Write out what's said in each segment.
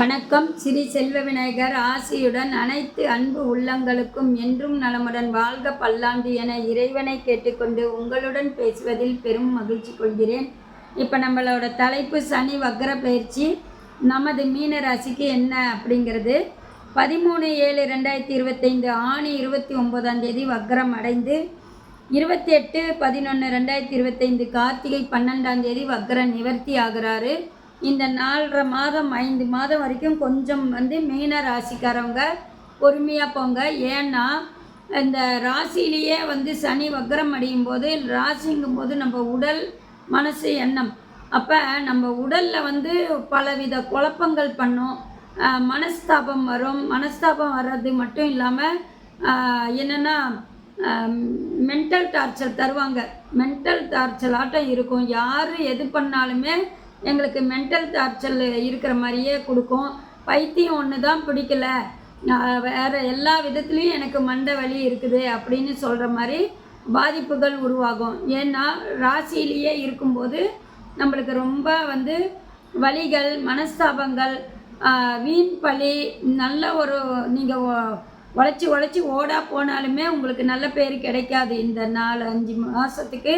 வணக்கம். ஸ்ரீ செல்வ விநாயகர் ஆசியுடன் அனைத்து அன்பு உள்ளங்களுக்கும் என்றும் நலமுடன் வாழ்க பல்லாண்டு என இறைவனை கேட்டுக்கொண்டு உங்களுடன் பேசுவதில் பெரும் மகிழ்ச்சி கொள்கிறேன். இப்போ நம்மளோட தலைப்பு சனி வக்ர பயிற்சி. நமது மீன ராசிக்கு என்ன அப்படிங்கிறது? பதிமூணு ஏழு ரெண்டாயிரத்தி இருபத்தைந்து ஆணி இருபத்தி ஒம்போதாம் தேதி வக்ரம் அடைந்து இருபத்தி எட்டு பதினொன்று ரெண்டாயிரத்தி இருபத்தைந்து கார்த்திகை பன்னெண்டாம் தேதி வக்ர நிவர்த்தி ஆகுறாரு. இந்த நாலரை மாதம் ஐந்து மாதம் வரைக்கும் கொஞ்சம் வந்து மீன ராசிக்காரவங்க பொறுமையாக போங்க. ஏன்னா இந்த ராசியிலேயே வந்து சனி வக்ரம் அடியும் போது ராசிங்கும் போது நம்ம உடல் மனசு எண்ணம். அப்போ நம்ம உடலில் வந்து பலவித குழப்பங்கள் பண்ணும். மனஸ்தாபம் வரும். மனஸ்தாபம் வர்றது மட்டும் இல்லாமல் என்னென்னா மென்டல் டார்ச்சர் தருவாங்க. மென்டல் டார்ச்சர் ஆட்டம் இருக்கும். யார் எது பண்ணாலுமே எங்களுக்கு மென்டல் டார்ச்சர் இருக்கிற மாதிரியே கொடுக்கும். பைத்தியம் ஒன்று தான் பிடிக்கல. நான் வேறு எல்லா விதத்துலேயும் எனக்கு மண்டை வலி இருக்குது அப்படின்னு சொல்கிற மாதிரி பாதிப்புகள் உருவாகும். ஏன்னா ராசியிலேயே இருக்கும்போது நம்மளுக்கு ரொம்ப வந்து வலிகள் மனஸ்தாபங்கள் வீண் பழி நல்ல ஒரு நீங்கள் உழைச்சி உழைச்சி ஓடா போனாலுமே உங்களுக்கு நல்ல பேர் கிடைக்காது. இந்த நாலு அஞ்சு மாதத்துக்கு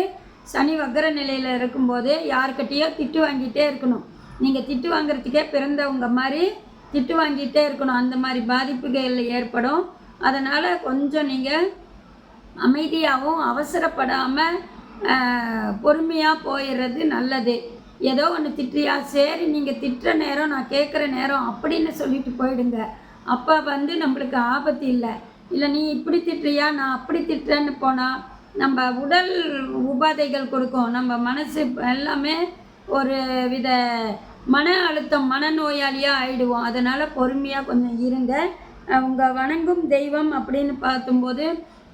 சனி வக்கர நிலையில் இருக்கும்போது யாருக்கிட்டேயோ திட்டு வாங்கிட்டே இருக்கணும். நீங்கள் திட்டு வாங்குறதுக்கே பிறந்தவங்க மாதிரி திட்டு வாங்கிட்டே இருக்கணும். அந்த மாதிரி பாதிப்புகள் ஏற்படும். அதனால் கொஞ்சம் நீங்கள் அமைதியாகவும் அவசரப்படாமல் பொறுமையாக போயிடுறது நல்லது. ஏதோ ஒன்று திட்டுறியா சரி நீங்கள் திட்டுற நேரம் நான் கேட்குற நேரம் அப்படின்னு சொல்லிட்டு போயிடுங்க. அப்போ வந்து நம்மளுக்கு ஆபத்து இல்லை. இல்லை நீ இப்படி திட்டுறியா நான் அப்படி திட்டுறேன்னு போனால் நம்ம உடல் உபாதைகள் கொடுக்கும். நம்ம மனசு எல்லாமே ஒரு வித மன அழுத்தம் மனநோயாளியாக ஆயிடுவோம். அதனால் பொறுமையாக கொஞ்சம் இருங்க. அவங்க வணங்கும் தெய்வம் அப்படின்னு பார்த்தும்போது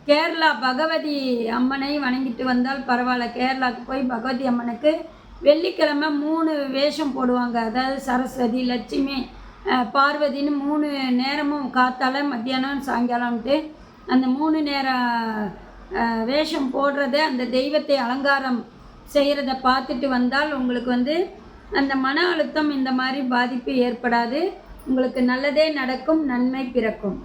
கேரளா பகவதி அம்மனை வணங்கிட்டு வந்தால் பரவாயில்ல. கேரளாவுக்கு போய் பகவதி அம்மனுக்கு வெள்ளிக்கிழமை மூணு வேஷம் போடுவாங்க. அதாவது சரஸ்வதி லட்சுமி பார்வதின்னு மூணு நேரமும் காத்தால மத்தியானம் சாயங்காலம்ட்டு அந்த மூணு நேரம் வேஷம் போடுறத அந்த தெய்வத்தை அலங்காரம் செய்கிறத பார்த்துட்டு வந்தால் உங்களுக்கு வந்து அந்த மன அழுத்தம் இந்த மாதிரி பாதிப்பு ஏற்படாது. உங்களுக்கு நல்லதே நடக்கும் நன்மை பிறக்கும்.